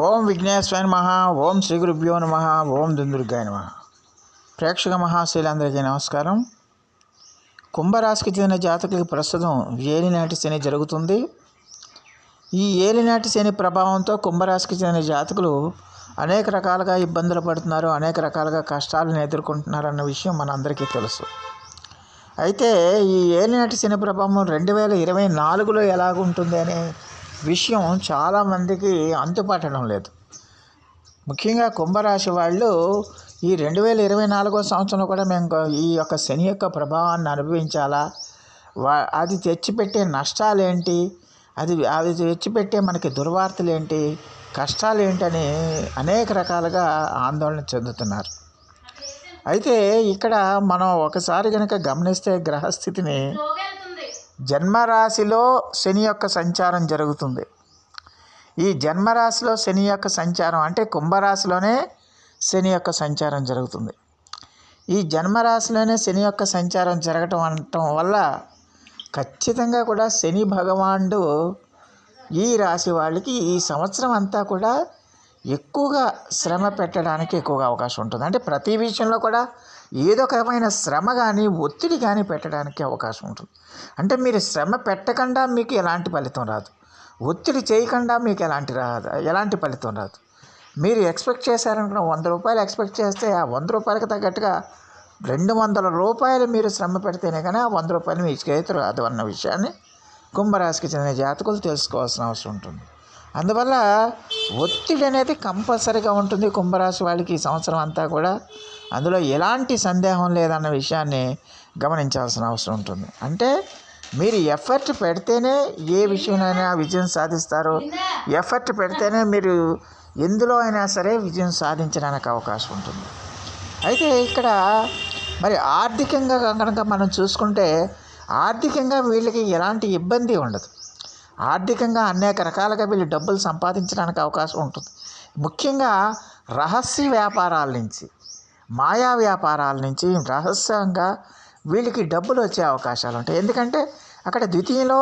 ఓం విఘ్నేశ్వర నమ ఓం శ్రీ గురుభ్యో నమ ఓం దుందుర్గాయ నమ. ప్రేక్షక మహాశీలందరికీ నమస్కారం. కుంభరాశికి చెందిన జాతకులకి ప్రస్తుతం ఏలినాటి శని జరుగుతుంది. ఈ ఏలినాటి శని ప్రభావంతో కుంభరాశికి చెందిన జాతకులు అనేక రకాలుగా ఇబ్బందులు పడుతున్నారు అనేక రకాలుగా కష్టాలను ఎదుర్కొంటున్నారు అన్న విషయం మనందరికీ తెలుసు. అయితే ఈ ఏలినాటి శని ప్రభావం రెండు వేల ఇరవై నాలుగులో ఎలాగుంటుంది అనే విషయం చాలామందికి అంతుపట్టడం లేదు. ముఖ్యంగా కుంభరాశి వాళ్ళు ఈ రెండు వేల ఇరవై నాలుగో సంవత్సరంలో కూడా మేము ఈ యొక్క శని యొక్క ప్రభావాన్ని అనుభవించాలా? వా అది తెచ్చిపెట్టే నష్టాలు ఏంటి అది అది తెచ్చిపెట్టే మనకి దుర్వార్తలు ఏంటి కష్టాలు ఏంటని అనేక రకాలుగా ఆందోళన చెందుతున్నారు. అయితే ఇక్కడ మనం ఒకసారి కనుక గమనిస్తే గ్రహస్థితిని జన్మరాశిలో శని యొక్క సంచారం జరుగుతుంది. ఈ జన్మరాశిలో శని యొక్క సంచారం అంటే కుంభరాశిలోనే శని యొక్క సంచారం జరుగుతుంది. ఈ జన్మరాశిలోనే శని యొక్క సంచారం జరగటం అనటం వల్ల ఖచ్చితంగా కూడా శని భగవానుడు ఈ రాశి వాళ్ళకి ఈ సంవత్సరం అంతా కూడా ఎక్కువగా శ్రమ పెట్టడానికి ఎక్కువగా అవకాశం ఉంటుంది. అంటే ప్రతి విషయంలో కూడా ఏదో ఒక రకమైన శ్రమ కానీ ఒత్తిడి కానీ పెట్టడానికి అవకాశం ఉంటుంది. అంటే మీరు శ్రమ పెట్టకుండా మీకు ఎలాంటి ఫలితం రాదు. ఒత్తిడి చేయకుండా మీకు ఎలాంటి రాదు ఎలాంటి ఫలితం రాదు. మీరు ఎక్స్పెక్ట్ చేశారనుకున్న వంద రూపాయలు ఎక్స్పెక్ట్ చేస్తే ఆ వంద రూపాయలకు తగ్గట్టుగా రెండు వందల రూపాయలు మీరు శ్రమ పెడితేనే కానీ ఆ వంద రూపాయలు మీ చేతి రాదు అన్న విషయాన్ని కుంభరాశికి చెందిన జాతకులు తెలుసుకోవాల్సిన అవసరం ఉంటుంది. అందువల్ల ఒత్తిడి అనేది కంపల్సరీగా ఉంటుంది కుంభరాశి వాళ్ళకి ఈ సంవత్సరం అంతా కూడా. అందులో ఎలాంటి సందేహం లేదన్న విషయాన్ని గమనించాల్సిన అవసరం ఉంటుంది. అంటే మీరు ఎఫర్ట్ పెడితేనే ఏ విషయంలోనైనా విజయం సాధిస్తారు. ఎఫర్ట్ పెడితేనే మీరు ఎందులో అయినా సరే విజయం సాధించడానికి అవకాశం ఉంటుంది. అయితే ఇక్కడ మరి ఆర్థికంగా కనుక మనం చూసుకుంటే ఆర్థికంగా వీళ్ళకి ఎలాంటి ఇబ్బంది ఉండదు. ఆర్థికంగా అనేక రకాలుగా వీళ్ళు డబ్బులు సంపాదించడానికి అవకాశం ఉంటుంది. ముఖ్యంగా రహస్య వ్యాపారాల నుంచి మాయా వ్యాపారాల నుంచి రహస్యంగా వీళ్ళకి డబ్బులు వచ్చే అవకాశాలు ఉంటాయి. ఎందుకంటే అక్కడ ద్వితీయంలో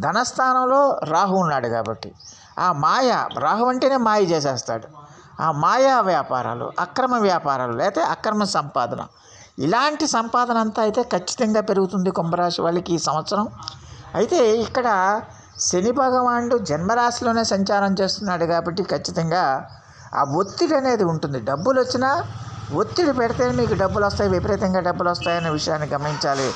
ధనస్థానంలో రాహు ఉన్నాడు కాబట్టి. ఆ మాయ రాహు అంటేనే మాయ చేసేస్తాడు. ఆ మాయా వ్యాపారాలు అక్రమ వ్యాపారాలు లేకపోతే అక్రమ సంపాదన. ఇలాంటి సంపాదన అంతా అయితే ఖచ్చితంగా పెరుగుతుంది కుంభరాశి వాళ్ళకి ఈ సంవత్సరం. అయితే ఇక్కడ శని భగవానుడు జన్మరాశిలోనే సంచారం చేస్తున్నాడు కాబట్టి ఖచ్చితంగా ఆ ఒత్తిడి అనేది ఉంటుంది. డబ్బులు వచ్చినా ఒత్తిడి పెడితేనే మీకు డబ్బులు వస్తాయి విపరీతంగా డబ్బులు వస్తాయనే విషయాన్ని గమనించాలి.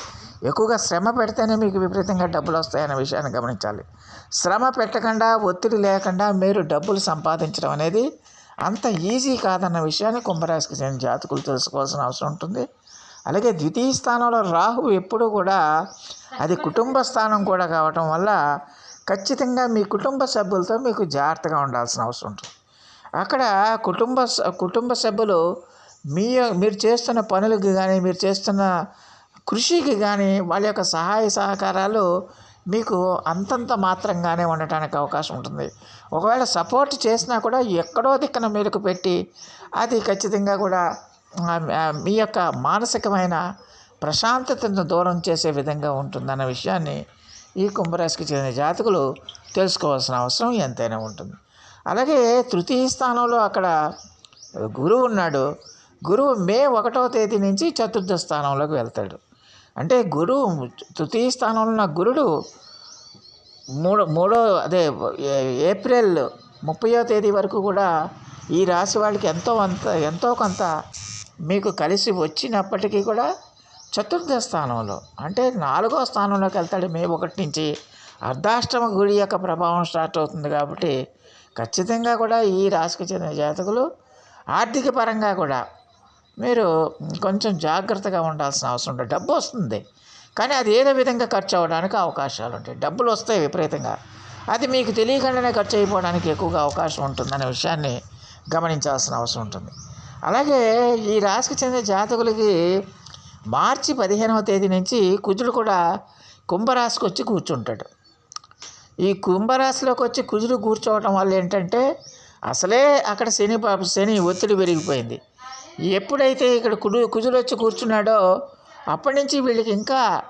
ఎక్కువగా శ్రమ పెడితేనే మీకు విపరీతంగా డబ్బులు వస్తాయనే విషయాన్ని గమనించాలి. శ్రమ పెట్టకుండా ఒత్తిడి లేకుండా మీరు డబ్బులు సంపాదించడం అనేది అంత ఈజీ కాదన్న విషయాన్ని కుంభరాశికి చెందిన జాతకులు తెలుసుకోవాల్సిన అవసరం ఉంటుంది. అలాగే ద్వితీయ స్థానంలో రాహు ఎప్పుడూ కూడా అది కుటుంబ స్థానం కూడా కావటం వల్ల ఖచ్చితంగా మీ కుటుంబ సభ్యులతో మీకు జాగ్రత్తగా ఉండాల్సిన అవసరం ఉంటుంది. అక్కడ కుటుంబ కుటుంబ సభ్యులు మీ మీరు చేస్తున్న పనులకు కానీ మీరు చేస్తున్న కృషికి కానీ వాళ్ళ యొక్క సహాయ సహకారాలు మీకు అంతంత మాత్రంగానే ఉండటానికి అవకాశం ఉంటుంది. ఒకవేళ సపోర్ట్ చేసినా కూడా ఎక్కడో దిక్కన మేలుకు పెట్టి అది ఖచ్చితంగా కూడా మీ యొక్క మానసికమైన ప్రశాంతతను దూరం చేసే విధంగా ఉంటుందన్న విషయాన్ని ఈ కుంభరాశికి చెందిన జాతకులు తెలుసుకోవాల్సిన అవసరం ఎంతైనా ఉంటుంది. అలాగే తృతీయ స్థానంలో అక్కడ గురువు ఉన్నాడు. గురువు మే ఒకటవ తేదీ నుంచి చతుర్థ స్థానంలోకి వెళ్తాడు. అంటే గురువు తృతీయ స్థానంలో ఉన్న గురుడు మూడో మూడో అదే ఏ- ఏప్రిల్ ముప్పయో తేదీ వరకు కూడా ఈ రాశి వాళ్ళకి ఎంతో అంత ఎంతో కొంత మీకు కలిసి వచ్చినప్పటికీ కూడా చతుర్థ స్థానంలో అంటే నాలుగో స్థానంలోకి వెళ్తాడు. మే ఒకటి నుంచి అర్ధాష్టమ గుడి యొక్క ప్రభావం స్టార్ట్ అవుతుంది కాబట్టి ఖచ్చితంగా కూడా ఈ రాశికి చెందిన జాతకులు ఆర్థిక పరంగా కూడా మీరు కొంచెం జాగ్రత్తగా ఉండాల్సిన అవసరం ఉంటుంది డబ్బు వస్తుంది. కానీ అది ఏదో విధంగా ఖర్చు అవ్వడానికి అవకాశాలు ఉంటాయి. డబ్బులు వస్తాయి విపరీతంగా. అది మీకు తెలియకుండానే ఖర్చు అయిపోవడానికి ఎక్కువగా అవకాశం ఉంటుందనే విషయాన్ని గమనించాల్సిన అవసరం ఉంటుంది. అలాగే ఈ రాశికి చెందిన జాతకులకి మార్చి పదిహేనవ తేదీ నుంచి కుజుడు కూడా కుంభరాశికి వచ్చి కూర్చుంటాడు. ఈ కుంభరాశిలోకి వచ్చి కుజుడు కూర్చోవటం వల్ల ఏంటంటే అసలే అక్కడ శని పాప శని ఒత్తిడి పెరిగిపోయింది. ఎప్పుడైతే ఇక్కడ కుడు కుజులు వచ్చి కూర్చున్నాడో అప్పటి నుంచి వీళ్ళకి ఇంకా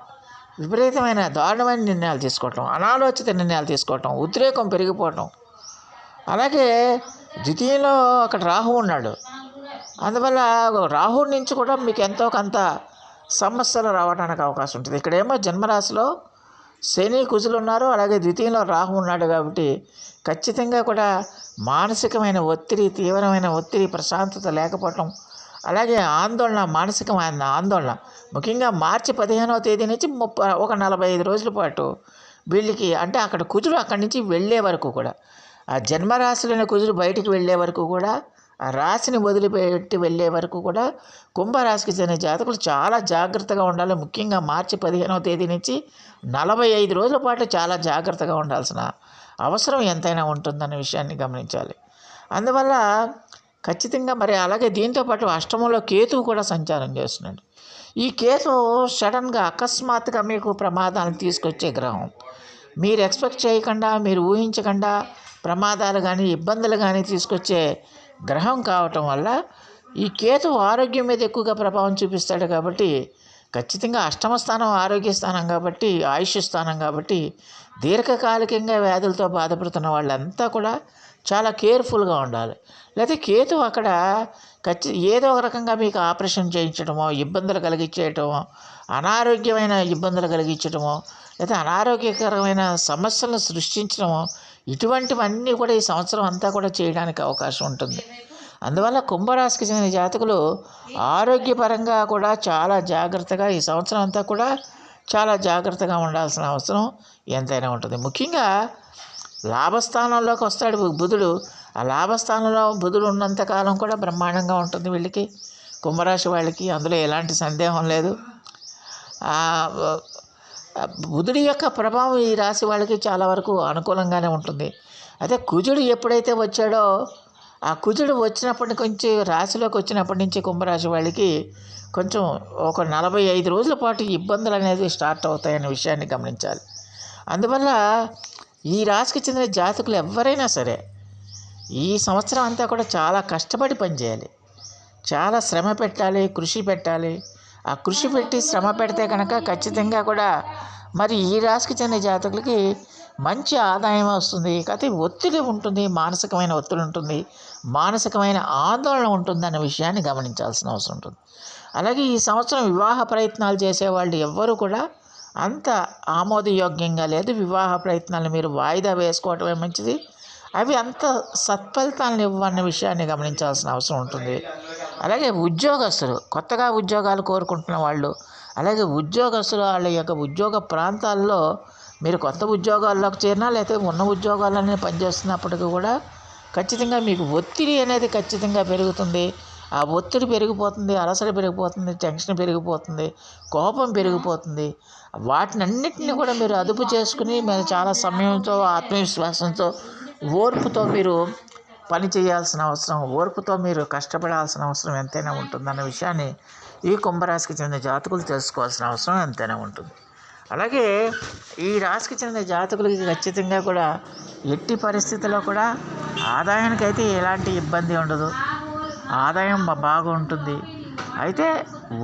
విపరీతమైన దారుణమైన నిర్ణయాలు తీసుకోవటం అనాలోచిత నిర్ణయాలు తీసుకోవటం ఉద్రేకం పెరిగిపోవటం. అలాగే ద్వితీయంలో అక్కడ రాహు ఉన్నాడు. అందువల్ల రాహు నుంచి కూడా మీకు ఎంతో కొంత సమస్యలు రావడానికి అవకాశం ఉంటుంది. ఇక్కడేమో జన్మరాశిలో శని కుజులు ఉన్నారు అలాగే ద్వితీయంలో రాహు ఉన్నాడు కాబట్టి ఖచ్చితంగా కూడా మానసికమైన ఒత్తిడి తీవ్రమైన ఒత్తిడి ప్రశాంతత లేకపోవటం అలాగే ఆందోళన మానసికమైన ఆందోళన. ముఖ్యంగా మార్చి పదిహేనవ తేదీ నుంచి ముప్పై ఒక నలభై ఐదు రోజుల పాటు వీళ్ళకి అంటే అక్కడ కుజులు అక్కడి నుంచి వెళ్ళే వరకు కూడా. ఆ జన్మరాశిలోని కుజులు బయటికి వెళ్ళే వరకు కూడా ఆ రాశిని వదిలిపెట్టి వెళ్ళే వరకు కూడా కుంభరాశికి చెందిన జాతకులు చాలా జాగ్రత్తగా ఉండాలి. ముఖ్యంగా మార్చి పదిహేనవ తేదీ నుంచి నలభై ఐదు రోజుల పాటు చాలా జాగ్రత్తగా ఉండాల్సిన అవసరం ఎంతైనా ఉంటుందన్న విషయాన్ని గమనించాలి. అందువల్ల ఖచ్చితంగా మరి అలాగే దీంతోపాటు అష్టమంలో కేతువు కూడా సంచారం చేస్తున్నాడు. ఈ కేతు సడన్గా అకస్మాత్తుగా మీకు ప్రమాదాలను తీసుకొచ్చే గ్రహం. మీరు ఎక్స్పెక్ట్ చేయకుండా మీరు ఊహించకుండా ప్రమాదాలు కానీ ఇబ్బందులు కానీ తీసుకొచ్చే గ్రహం కావటం వల్ల ఈ కేతు ఆరోగ్యం మీద ఎక్కువగా ప్రభావం చూపిస్తాడు కాబట్టి ఖచ్చితంగా అష్టమ స్థానం ఆరోగ్య స్థానం కాబట్టి ఆయుష్ స్థానం కాబట్టి దీర్ఘకాలికంగా వ్యాధులతో బాధపడుతున్న వాళ్ళంతా కూడా చాలా కేర్ఫుల్గా ఉండాలి. లేకపోతే కేతు అక్కడ ఖచ్చి ఏదో ఒక రకంగా మీకు ఆపరేషన్ చేయించడమో ఇబ్బందులు కలిగించేయటమో అనారోగ్యమైన ఇబ్బందులు కలిగించడమో లేదా అనారోగ్యకరమైన సమస్యలను సృష్టించడమో ఇటువంటివన్నీ కూడా ఈ సంవత్సరం అంతా కూడా చేయడానికి అవకాశం ఉంటుంది. అందువల్ల కుంభరాశికి చెందిన జాతకులు ఆరోగ్యపరంగా కూడా చాలా జాగ్రత్తగా ఈ సంవత్సరం అంతా కూడా చాలా జాగ్రత్తగా ఉండాల్సిన అవసరం ఎంతైనా ఉంటుంది. ముఖ్యంగా లాభస్థానంలోకి వస్తాడు బుధుడు. ఆ లాభస్థానంలో బుధుడు ఉన్నంతకాలం కూడా బ్రహ్మాండంగా ఉంటుంది వీళ్ళకి. కుంభరాశి వాళ్ళకి అందులో ఎలాంటి సందేహం లేదు. బుధుడి యొక్క ప్రభావం ఈ రాశి వాళ్ళకి చాలా వరకు అనుకూలంగానే ఉంటుంది. అదే కుజుడు ఎప్పుడైతే వచ్చాడో ఆ కుజుడు వచ్చినప్పటి నుంచి రాశిలోకి వచ్చినప్పటి నుంచి కుంభరాశి వాళ్ళకి కొంచెం ఒక నలభై ఐదు రోజుల పాటు ఇబ్బందులు అనేది స్టార్ట్ అవుతాయనే విషయాన్ని గమనించాలి. అందువల్ల ఈ రాశికి చెందిన జాతకులు ఎవరైనా సరే ఈ సంవత్సరం అంతా కూడా చాలా కష్టపడి పనిచేయాలి. చాలా శ్రమ పెట్టాలి కృషి పెట్టాలి. ఆ కృషి పెట్టి శ్రమ పెడితే కనుక ఖచ్చితంగా కూడా మరి ఈ రాశికి చెందిన జాతకులకి మంచి ఆదాయం వస్తుంది. కాకపోతే ఒత్తిడి ఉంటుంది మానసికమైన ఒత్తిడి ఉంటుంది మానసికమైన ఆందోళన ఉంటుంది అనే విషయాన్ని గమనించాల్సిన అవసరం ఉంటుంది. అలాగే ఈ సంవత్సరం వివాహ ప్రయత్నాలు చేసేవాళ్ళు ఎవ్వరూ కూడా అంత ఆమోదయోగ్యంగా లేదు. వివాహ ప్రయత్నాలు మీరు వాయిదా వేసుకోవటమే మంచిది. అవి అంత సత్ఫలితాలను ఇవ్వన్న విషయాన్ని గమనించాల్సిన అవసరం ఉంటుంది. అలాగే ఉద్యోగస్తులు కొత్తగా ఉద్యోగాలు కోరుకుంటున్న వాళ్ళు అలాగే ఉద్యోగస్తులు వాళ్ళ యొక్క ఉద్యోగ ప్రాంతాల్లో మీరు కొత్త ఉద్యోగాల్లోకి చేరినా లేకపోతే ఉన్న ఉద్యోగాలన్నీ పనిచేస్తున్నప్పటికీ కూడా ఖచ్చితంగా మీకు ఒత్తిడి అనేది ఖచ్చితంగా పెరుగుతుంది. ఆ ఒత్తిడి పెరిగిపోతుంది అలసట పెరిగిపోతుంది టెన్షన్ పెరిగిపోతుంది కోపం పెరిగిపోతుంది. వాటినన్నిటిని కూడా మీరు అదుపు చేసుకుని మీరు చాలా సమయంతో ఆత్మవిశ్వాసంతో ఓర్పుతో మీరు పని చేయాల్సిన అవసరం ఓర్పుతో మీరు కష్టపడాల్సిన అవసరం ఎంతైనా ఉంటుందన్న విషయాన్ని ఈ కుంభరాశికి చెందిన జాతకులు తెలుసుకోవాల్సిన అవసరం ఎంతైనా ఉంటుంది. అలాగే ఈ రాశికి చెందిన జాతకులకి ఖచ్చితంగా కూడా ఎట్టి పరిస్థితుల్లో కూడా ఆదాయానికైతే ఎలాంటి ఇబ్బంది ఉండదు. ఆదాయం బాగుంటుంది. అయితే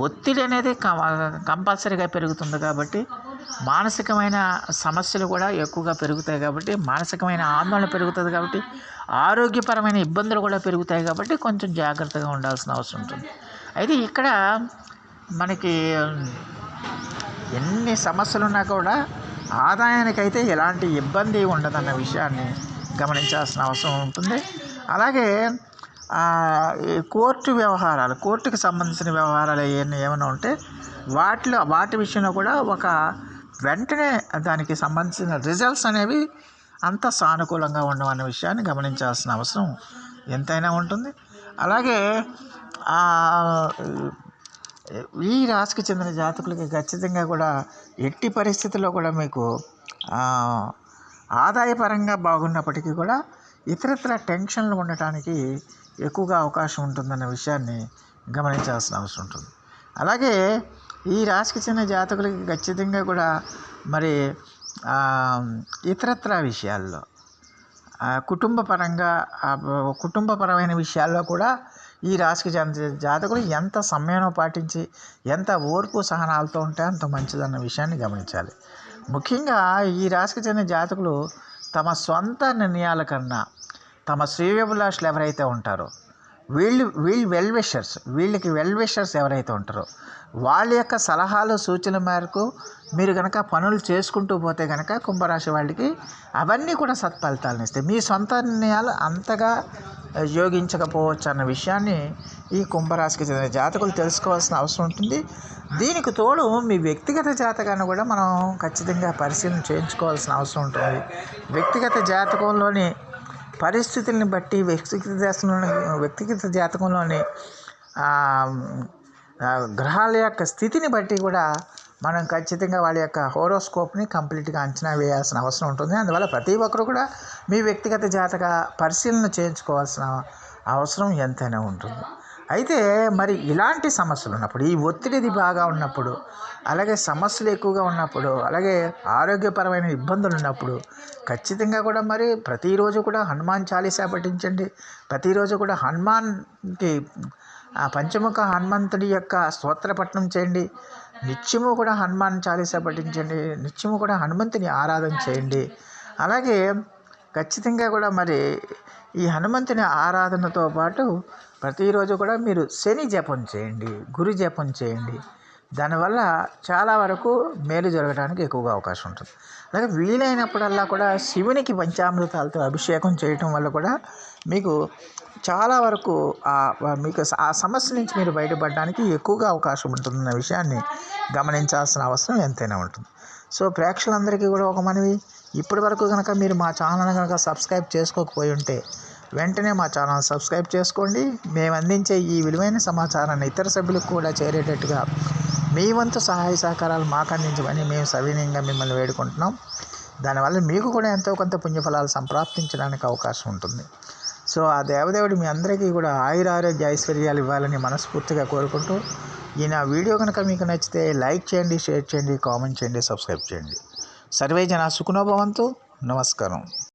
ఒత్తిడి అనేది కంపల్సరీగా పెరుగుతుంది కాబట్టి మానసికమైన సమస్యలు కూడా ఎక్కువగా పెరుగుతాయి కాబట్టి మానసికమైన ఆందోళన పెరుగుతుంది కాబట్టి ఆరోగ్యపరమైన ఇబ్బందులు కూడా పెరుగుతాయి కాబట్టి కొంచెం జాగ్రత్తగా ఉండాల్సిన అవసరం ఉంటుంది. అయితే ఇక్కడ మనకి ఎన్ని సమస్యలు ఉన్నా కూడా ఆదాయానికైతే ఎలాంటి ఇబ్బంది ఉండదన్న విషయాన్ని గమనించాల్సిన అవసరం ఉంటుంది. అలాగే ఈ కోర్టు వ్యవహారాలు కోర్టుకి సంబంధించిన వ్యవహారాలు ఏమైనా ఏమైనా ఉంటే వాటిలో వాటి విషయంలో కూడా ఒక వెంటనే దానికి సంబంధించిన రిజల్ట్స్ అనేవి అంత సానుకూలంగా ఉండవన్న విషయాన్ని గమనించాల్సిన అవసరం ఎంతైనా ఉంటుంది. అలాగే ఈ రాశికి చెందిన జాతకులకి ఖచ్చితంగా కూడా ఎట్టి పరిస్థితుల్లో కూడా మీకు ఆదాయపరంగా బాగున్నప్పటికీ కూడా ఇతరత్ర టెన్షన్లు ఉండటానికి ఎక్కువగా అవకాశం ఉంటుందన్న విషయాన్ని గమనించాల్సిన అవసరం ఉంటుంది. అలాగే ఈ రాశికి చెందిన జాతకులకి ఖచ్చితంగా కూడా మరి ఇతరత్ర విషయాల్లో కుటుంబపరంగా కుటుంబపరమైన విషయాల్లో కూడా ఈ రాశికి చెందిన జాతకులు ఎంత సమయం పాటించి ఎంత ఓర్పు సహనాలతో ఉంటే అంత మంచిదన్న విషయాన్ని గమనించాలి. ముఖ్యంగా ఈ రాశికి చెందిన జాతకులు తమ సొంత నిర్ణయాల కన్నా తమ శ్రేయోభిలాషులు ఎవరైతే ఉంటారో వీళ్ళు వీళ్ళు వెల్ విషర్స్ వీళ్ళకి వెల్ విషర్స్ ఎవరైతే ఉంటారో వాళ్ళ యొక్క సలహాలు సూచనల మేరకు మీరు కనుక పనులు చేసుకుంటూ పోతే కనుక కుంభరాశి వాళ్ళకి అవన్నీ కూడా సత్ఫలితాలను ఇస్తాయి. మీ సొంత నిర్ణయాలు అంతగా యోగించకపోవచ్చు అన్న విషయాన్ని ఈ కుంభరాశికి చెందిన జాతకులు తెలుసుకోవాల్సిన అవసరం ఉంటుంది. దీనికి తోడు మీ వ్యక్తిగత జాతకాన్ని కూడా మనం ఖచ్చితంగా పరిశీలన చేయించుకోవాల్సిన అవసరం ఉంటుంది. వ్యక్తిగత జాతకంలోని పరిస్థితుల్ని బట్టి వ్యక్తిగత జాతకంలోని వ్యక్తిగత జాతకంలోని గ్రహాల యొక్క స్థితిని బట్టి కూడా మనం ఖచ్చితంగా వాళ్ళ యొక్క హోరోస్కోప్ని కంప్లీట్గా అంచనా వేయాల్సిన అవసరం ఉంటుంది. అందువల్ల ప్రతి ఒక్కరు కూడా మీ వ్యక్తిగత జాతక పరిశీలన చేయించుకోవాల్సిన అవసరం ఎంతైనా ఉంటుంది. అయితే మరి ఇలాంటి సమస్యలు ఉన్నప్పుడు ఈ ఒత్తిడిది బాగా ఉన్నప్పుడు అలాగే సమస్యలు ఎక్కువగా ఉన్నప్పుడు అలాగే ఆరోగ్యపరమైన ఇబ్బందులు ఉన్నప్పుడు ఖచ్చితంగా కూడా మరి ప్రతిరోజు కూడా హనుమాన్ చాలీసా పఠించండి. ప్రతిరోజు కూడా హనుమాన్కి ఆ పంచముఖ హనుమంతుడి యొక్క స్తోత్రపట్నం చేయండి. నిత్యము కూడా హనుమాన్ చాలీసా పఠించండి. నిత్యము కూడా హనుమంతుని ఆరాధన చేయండి. అలాగే ఖచ్చితంగా కూడా మరి ఈ హనుమంతుని ఆరాధనతో పాటు ప్రతిరోజు కూడా మీరు శని జపం చేయండి గురు జపం చేయండి. దానివల్ల చాలా వరకు మేలు జరగడానికి ఎక్కువగా అవకాశం ఉంటుంది. అలాగే వీలైనప్పుడల్లా కూడా శివునికి పంచామృతాలతో అభిషేకం చేయటం వల్ల కూడా మీకు చాలా వరకు మీకు ఆ సమస్య నుంచి మీరు బయటపడడానికి ఎక్కువగా అవకాశం ఉంటుందన్న విషయాన్ని గమనించాల్సిన అవసరం ఎంతైనా ఉంటుంది. సో ప్రేక్షకులందరికీ కూడా ఒక మనవి. ఇప్పటి వరకు కనుక మీరు మా ఛానల్ కనుక సబ్స్క్రైబ్ చేసుకోకపోయి ఉంటే వెంటనే మా ఛానల్ సబ్స్క్రైబ్ చేసుకోండి. మేము అందించే ఈ విలువైన సమాచారాన్ని ఇతర సభ్యులకు కూడా చేరేటట్టుగా మీ వంతు సహాయ సహకారాలు మాకు అందించమని మేము సవినయంగా మిమ్మల్ని వేడుకుంటున్నాం. దానివల్ల మీకు కూడా ఎంతో కొంత పుణ్యఫలాలు సంప్రాప్తించడానికి అవకాశం ఉంటుంది. సో ఆ దేవదేవుడు మీ అందరికీ కూడా ఆయుర ఆరోగ్య ఐశ్వర్యాలు ఇవ్వాలని మనస్ఫూర్తిగా కోరుకుంటూ ఈ నా వీడియో కనుక మీకు నచ్చితే లైక్ చేయండి షేర్ చేయండి కామెంట్ చేయండి సబ్స్క్రైబ్ చేయండి. సర్వే జన సుఖనోభవంతు నమస్కారం.